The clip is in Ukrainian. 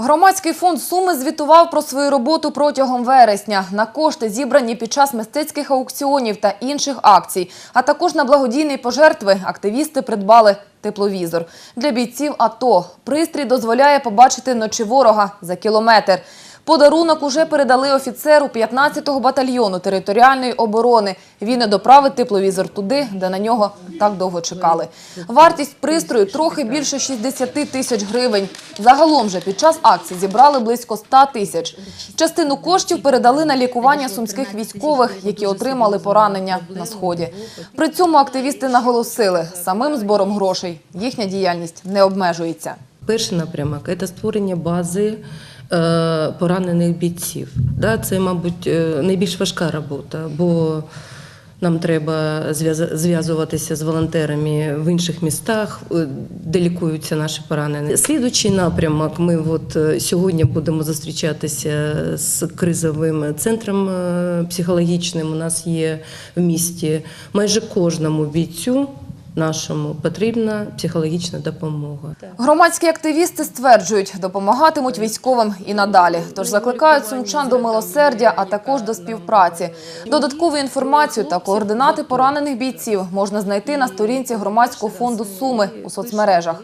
Громадський фонд Суми звітував про свою роботу протягом вересня. На кошти, зібрані під час мистецьких аукціонів та інших акцій, а також на благодійні пожертви, активісти придбали тепловізор. Для бійців АТО пристрій дозволяє побачити ночі ворога за кілометр. Подарунок уже передали офіцеру 15-го батальйону територіальної оборони. Він і доправить тепловізор туди, де на нього так довго чекали. Вартість пристрою трохи більше 60 тисяч гривень. Загалом же під час акції зібрали близько 100 тисяч. Частину коштів передали на лікування сумських військових, які отримали поранення на сході. При цьому активісти наголосили, самим збором грошей їхня діяльність не обмежується. Перший напрямок це створення бази е, поранених бійців. Це, мабуть, е, найбільш важка робота, бо нам треба зв'язуватися з волонтерами в інших містах, е, де лікуються наші поранені. Слідуючий напрямок. Ми от сьогодні будемо зустрічатися з кризовим центром психологічним. У нас є в місті майже кожному бійцю. Нашому потрібна психологічна допомога. Громадські активісти стверджують, допомагатимуть військовим і надалі. Тож закликають сумчан до милосердя, а також до співпраці. Додаткову інформацію та координати поранених бійців можна знайти на сторінці громадського фонду Суми у соцмережах.